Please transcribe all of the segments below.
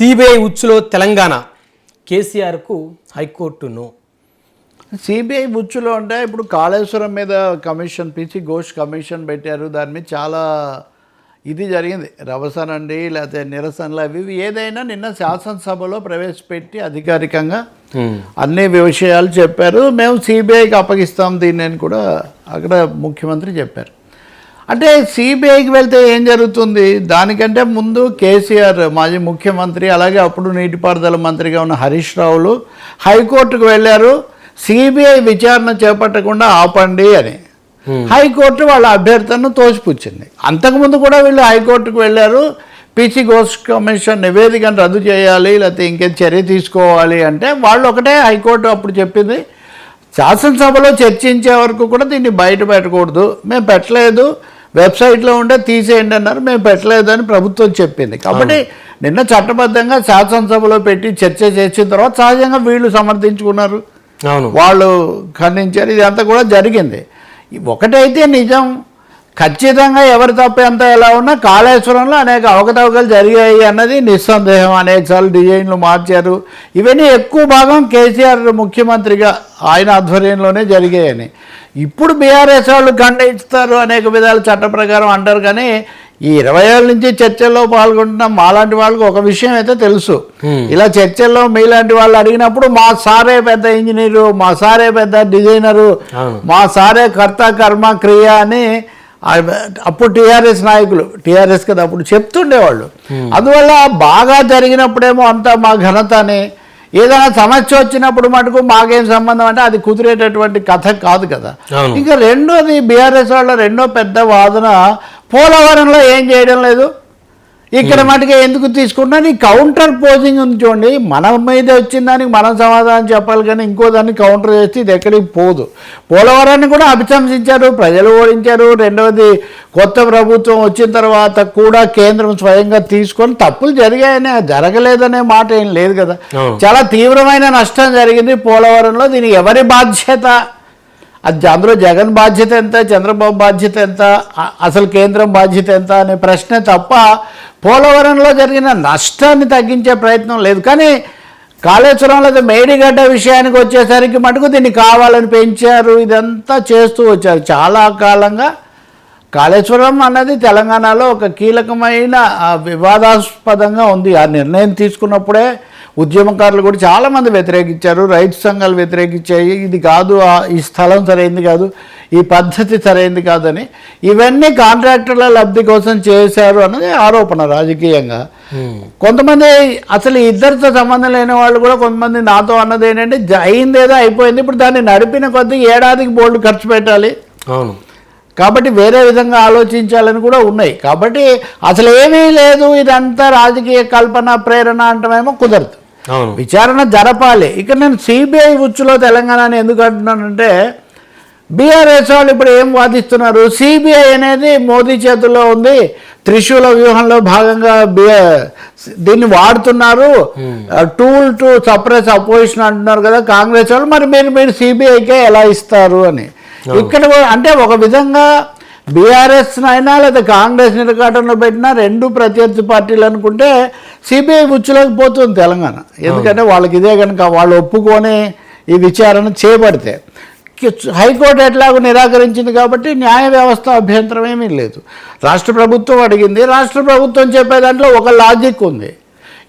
CBI ఉచ్చులో తెలంగాణ కేసీఆర్కు high court no CBI బుచ్చులో అంటే ఇప్పుడు కాళేశ్వరం మీద కమిషన్ పిచ్చి ఘోష్ కమిషన్ పెట్టారు. దాని మీద చాలా ఇది జరిగింది. రవసనండి లేకపోతే నిరసనలు అవి ఇవి ఏదైనా నిన్న శాసనసభలో ప్రవేశపెట్టి అధికారికంగా అన్ని విషయాలు చెప్పారు. మేము సిబిఐకి అప్పగిస్తాం దీన్ని అని కూడా అక్కడ ముఖ్యమంత్రి చెప్పారు. అంటే సిబిఐకి వెళ్తే ఏం జరుగుతుంది? దానికంటే ముందు కేసీఆర్ మాజీ ముఖ్యమంత్రి అలాగే అప్పుడు నీటిపారుదల మంత్రిగా ఉన్న హరీష్ రావులు హైకోర్టుకు వెళ్ళారు. సిబిఐ విచారణ చేపట్టకుండా ఆపండి అని. హైకోర్టు వాళ్ళ అభ్యర్థనను తోసిపుచ్చింది. అంతకుముందు కూడా వీళ్ళు హైకోర్టుకు వెళ్ళారు. పిసి ఘోష్ కమిషన్ నివేదికను రద్దు చేయాలి లేకపోతే ఇంకేం చర్య తీసుకోవాలి అంటే వాళ్ళు ఒకటే హైకోర్టు అప్పుడు చెప్పింది. శాసనసభలో చర్చించే వరకు కూడా దీన్ని బయట పెట్టకూడదు. మేము పెట్టలేదు. వెబ్సైట్లో ఉంటే తీసేయండి అన్నారు. మేము పెట్టలేదు అని ప్రభుత్వం చెప్పింది. కాబట్టి నిన్న చట్టబద్ధంగా శాసనసభలో పెట్టి చర్చ చేసిన తర్వాత సహజంగా వీళ్ళు సమర్థించుకున్నారు. వాళ్ళు ఖండించారు. ఇదంతా కూడా జరిగింది. ఒకటైతే నిజం. ఖచ్చితంగా ఎవరి తప్పు ఎంత ఎలా ఉన్నా కాళేశ్వరంలో అనేక అవకతవకలు జరిగాయి అన్నది నిస్సందేహం. అనేకసార్లు డిజైన్లు మార్చారు. ఇవన్నీ ఎక్కువ భాగం కేసీఆర్ ముఖ్యమంత్రిగా ఆయన ఆధ్వర్యంలోనే జరిగాయని. ఇప్పుడు బీఆర్ఎస్ వాళ్ళు ఖండిస్తారు అనేక విధాల చట్ట ప్రకారం అంటారు కానీ ఈ ఇరవై ఏళ్ళ నుంచి చర్చల్లో పాల్గొంటున్న. మాలాంటి వాళ్ళకి ఒక విషయం అయితే తెలుసు. ఇలా చర్చల్లో మీలాంటి వాళ్ళు అడిగినప్పుడు మా సారే పెద్ద ఇంజనీరు మా సారే పెద్ద డిజైనరు. మా సారే కర్త కర్మ క్రియ అని అప్పుడు టీఆర్ఎస్ నాయకులు టీఆర్ఎస్ కదా అప్పుడు చెప్తుండేవాళ్ళు. అందువల్ల బాగా జరిగినప్పుడేమో అంతా మా ఘనత అని ఏదైనా సమస్య వచ్చినప్పుడు మటుకు మాకేం సంబంధం అంటే అది కుదిరేటటువంటి కథ కాదు కదా. ఇంకా రెండోది బీఆర్ఎస్ వాళ్ళ రెండో పెద్ద వాదన పోలవరంలో ఏం చేయడం లేదు? ఇక్కడ మటుకు ఎందుకు తీసుకున్నా నీ కౌంటర్ పోజింగ్ ఉంది చూడండి. మన మీద వచ్చిన దానికి మనం సమాధానం చెప్పాలి కానీ ఇంకో దాన్ని కౌంటర్ చేస్తే ఇది ఎక్కడికి పోదు. పోలవరాన్ని కూడా అభిశంసించారు ప్రజలు ఓడించారు. రెండవది కొత్త ప్రభుత్వం వచ్చిన తర్వాత కూడా కేంద్రం స్వయంగా తీసుకొని తప్పులు జరిగాయని జరగలేదనే మాట ఏం లేదు కదా. చాలా తీవ్రమైన నష్టం జరిగింది పోలవరంలో. దీనికి ఎవరి బాధ్యత? అది అందులో జగన్ బాధ్యత ఎంత చంద్రబాబు బాధ్యత ఎంత అసలు కేంద్రం బాధ్యత ఎంత అనే ప్రశ్నే తప్ప పోలవరంలో జరిగిన నష్టాన్ని తగ్గించే ప్రయత్నం లేదు. కానీ కాళేశ్వరంలో అయితే మేడిగడ్డ విషయానికి వచ్చేసరికి మటుకు దీన్ని కావాలని పెంచారు ఇదంతా చేస్తూ వచ్చారు. చాలా కాలంగా కాళేశ్వరం అన్నది తెలంగాణలో ఒక కీలకమైన వివాదాస్పదంగా ఉంది. ఆ నిర్ణయం తీసుకున్నప్పుడే ఉద్యమకారులు కూడా చాలామంది వ్యతిరేకించారు రైతు సంఘాలు వ్యతిరేకించాయి ఇది కాదు ఈ స్థలం సరైంది కాదు ఈ పద్ధతి సరైంది కాదని. ఇవన్నీ కాంట్రాక్టర్ల లబ్ధి కోసం చేశారు అన్నది ఆరోపణ రాజకీయంగా. కొంతమంది అసలు ఇద్దరితో సంబంధం లేని వాళ్ళు కూడా కొంతమంది నాతో అన్నది ఏంటంటే అయిందేదో అయిపోయింది. ఇప్పుడు దాన్ని నడిపిన కొద్దీ ఏడాదికి బోల్డ్ ఖర్చు పెట్టాలి. అవును. కాబట్టి వేరే విధంగా ఆలోచించాలని కూడా ఉన్నాయి. కాబట్టి అసలు ఏమీ లేదు ఇదంతా రాజకీయ కల్పన ప్రేరణ అంటమేమో కుదరదు. విచారణ జరపాలి. ఇక నేను సిబిఐ ఉచ్చులో తెలంగాణని ఎందుకు అంటున్నానంటే బీఆర్ఎస్ వాళ్ళు ఇప్పుడు ఏం వాదిస్తున్నారు? సిబిఐ అనేది మోదీ చేతుల్లో ఉంది త్రిశూల వ్యూహంలో భాగంగా దీన్ని వాడుతున్నారు. టూల్ టు సప్రెస్ అపోజిషన్ అంటున్నారు కదా కాంగ్రెస్ వాళ్ళు. మరి మీరు మీరు సిబిఐకే ఎలా ఇస్తారు అని. ఇక్కడ కూడా- అంటే ఒక విధంగా బీఆర్ఎస్ అయినా లేదా కాంగ్రెస్ నిరకాటంలో పెట్టినా రెండు ప్రత్యర్థి పార్టీలు అనుకుంటే సిబిఐ ఉచ్చులోకి పోతుంది తెలంగాణ. ఎందుకంటే వాళ్ళకి ఇదే కనుక వాళ్ళు ఒప్పుకొని ఈ విచారణ చేపడితే. హైకోర్టు ఎట్లాగో నిరాకరించింది కాబట్టి న్యాయ వ్యవస్థ అభ్యంతరం ఏమీ లేదు. రాష్ట్ర ప్రభుత్వం అడిగింది. రాష్ట్ర ప్రభుత్వం చెప్పే దాంట్లో ఒక లాజిక్ ఉంది.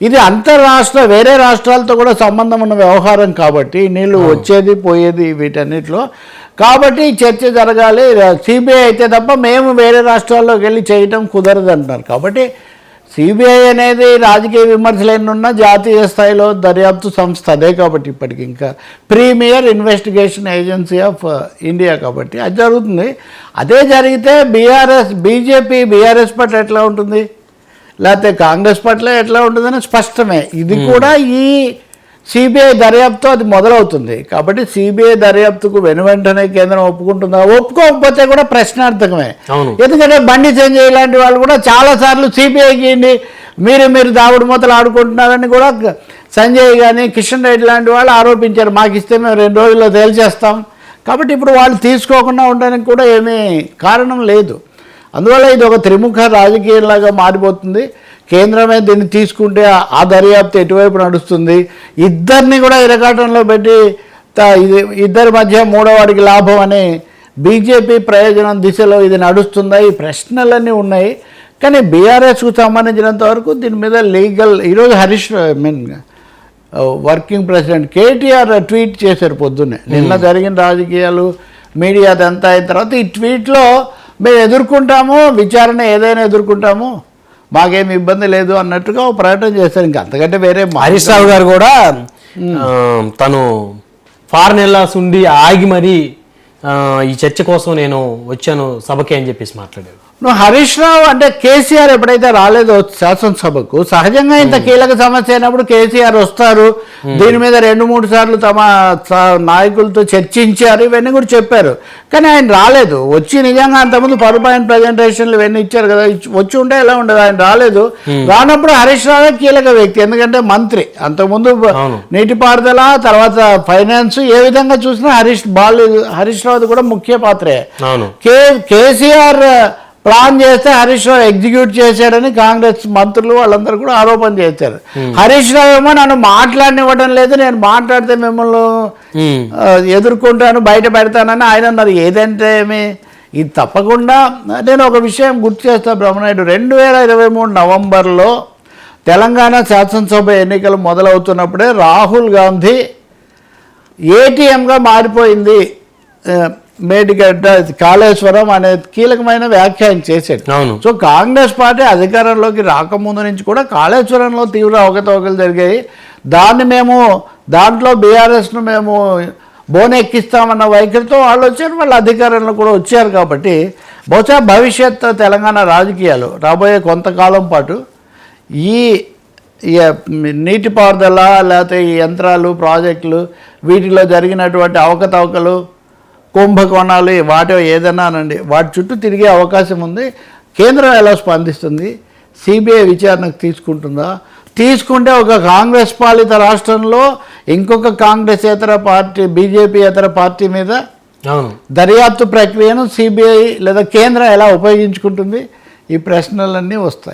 ఇది అంతర్రాష్ట్ర వేరే రాష్ట్రాలతో కూడా సంబంధం ఉన్న వ్యవహారం కాబట్టి నీళ్ళు వచ్చేది పోయేది వీటన్నిటిలో. కాబట్టి చర్చ జరగాలి. సిబిఐ అయితే తప్ప మేము వేరే రాష్ట్రాల్లోకి వెళ్ళి చేయటం కుదరదు అంటున్నారు కాబట్టి సిబిఐ అనేది రాజకీయ విమర్శలు ఎన్నున్నా జాతీయ స్థాయిలో దర్యాప్తు సంస్థ అదే కాబట్టి ఇప్పటికి ఇంకా. Premier investigation agency of India కాబట్టి అది జరుగుతుంది. అదే జరిగితే బీఆర్ఎస్ బీజేపీ బీఆర్ఎస్ పట్ల ఎట్లా ఉంటుంది? లేకపోతే కాంగ్రెస్ పట్ల ఎట్లా ఉంటుందని స్పష్టమే. ఇది కూడా ఈ సిబిఐ దర్యాప్తు అది మొదలవుతుంది. కాబట్టి సిబిఐ దర్యాప్తుకు వెను వెంటనే కేంద్రం ఒప్పుకుంటుందా? ఒప్పుకోకపోతే కూడా ప్రశ్నార్థకమే. ఎందుకంటే బండి సంజయ్ లాంటి వాళ్ళు కూడా చాలాసార్లు సిబిఐకి మీరు మీరు దావుడు మూతలు ఆడుకుంటున్నారని కూడా సంజయ్ కానీ కిషన్ రెడ్డి లాంటి వాళ్ళు ఆరోపించారు. మాకు ఇస్తే మేము రెండు రోజుల్లో తేల్చేస్తాం. కాబట్టి ఇప్పుడు వాళ్ళు తీసుకోకుండా ఉండడానికి కూడా ఏమీ కారణం లేదు. అందువల్ల ఇది ఒక త్రిముఖ రాజకీయంలాగా మారిపోతుంది. కేంద్రమే దీన్ని తీసుకుంటే ఆ- దర్యాప్తు ఎటువైపు నడుస్తుంది? ఇద్దరిని కూడా ఇరకాటంలో పెట్టి ఇది ఇద్దరి మధ్య మూడోవాడికి లాభం అని బీజేపీ ప్రయోజనం దిశలో ఇది నడుస్తుందా? ఈ ప్రశ్నలన్నీ ఉన్నాయి. కానీ బీఆర్ఎస్కు సంబంధించినంత వరకు దీని మీద లీగల్ ఈరోజు Harish I mean working president KTR tweet చేశారు పొద్దున్నే. నిన్న జరిగిన రాజకీయాలు మీడియా అదంతా అయిన తర్వాత ఈ ట్వీట్లో మేము ఎదుర్కొంటాము విచారణ ఏదైనా ఎదుర్కొంటాము మాకేం ఇబ్బంది లేదు అన్నట్టుగా ప్రకటన చేశారు. ఇంకా అంతకంటే వేరే హరీష్ రావు గారు కూడా తను ఫారెన్ వెళ్ళాల్సి ఉండి ఆగి మరి ఈ చర్చ కోసం నేను వచ్చాను సభకి అని చెప్పేసి మాట్లాడారు. నువ్వు హరీష్ రావు అంటే కేసీఆర్ ఎప్పుడైతే రాలేదో శాసనసభకు సహజంగా ఇంత కీలక సమస్య అయినప్పుడు కేసీఆర్ వస్తారు. దీని మీద రెండు మూడు సార్లు తమ నాయకులతో చర్చించారు ఇవన్నీ కూడా చెప్పారు. కానీ ఆయన రాలేదు. వచ్చి నిజంగా అంతకుముందు పవర్ పాయింట్ ప్రజెంటేషన్లు ఇవన్నీ ఇచ్చారు కదా. వచ్చి ఉంటే ఎలా ఉండదు? ఆయన రాలేదు. రానప్పుడు హరీష్ రావే కీలక వ్యక్తి. ఎందుకంటే మంత్రి. అంతకుముందు. నీటిపారుదల తర్వాత ఫైనాన్స్ ఏ విధంగా చూసినా హరీష్ బాలు హరీష్ రావు కూడా ముఖ్య పాత్రే. కే కేసీఆర్ ప్లాన్ చేస్తే హరీష్ రావు ఎగ్జిక్యూట్ చేశాడని కాంగ్రెస్ మంత్రులు వాళ్ళందరూ కూడా ఆరోపణ చేశారు. హరీష్ రావు ఏమో నన్ను మాట్లాడనివ్వడం లేదు నేను మాట్లాడితే మిమ్మల్ని ఆ, ఎదుర్కొంటాను బయట పెడతానని ఆయన అన్నారు. ఏదంటే ఏమి? ఇది తప్పకుండా నేను ఒక విషయం గుర్తు చేస్తా బ్రహ్మనాయుడు. రెండు వేల ఇరవై మూడు నవంబర్లో తెలంగాణ శాసనసభ ఎన్నికలు మొదలవుతున్నప్పుడే రాహుల్ గాంధీ ఏటీఎంగా మారిపోయింది. మేడిగడ్డ కాళేశ్వరం అనే కీలకమైన వ్యాఖ్యానం చేశాడు. సో కాంగ్రెస్ పార్టీ అధికారంలోకి రాకముందు నుంచి కూడా కాళేశ్వరంలో తీవ్ర అవకతవకలు జరిగాయి. దాన్ని మేము దాంట్లో బీఆర్ఎస్ను మేము బోన్ ఎక్కిస్తామన్న వైఖరితో వాళ్ళు వచ్చారు. వాళ్ళు అధికారంలో కూడా వచ్చారు కాబట్టి బహుశా భవిష్యత్ తెలంగాణ రాజకీయాలు రాబోయే కొంతకాలం పాటు ఈ ఈ నీటిపారుదల లేకపోతే ఈ యంత్రాలు ప్రాజెక్టులు వీటిలో జరిగినటువంటి అవకతవకలు కుంభకోణాలు వాటి ఏదైనా అనండి. వాటి చుట్టూ తిరిగే అవకాశం ఉంది. కేంద్రం ఎలా స్పందిస్తుంది? సిబిఐ విచారణకు తీసుకుంటుందా? తీసుకుంటే ఒక కాంగ్రెస్ పాలిత రాష్ట్రంలో ఇంకొక కాంగ్రెస్ ఇతర పార్టీ బీజేపీ ఇతర పార్టీ మీద దర్యాప్తు ప్రక్రియను సిబిఐ లేదా కేంద్రం ఎలా ఉపయోగించుకుంటుంది? ఈ ప్రశ్నలన్నీ వస్తాయి.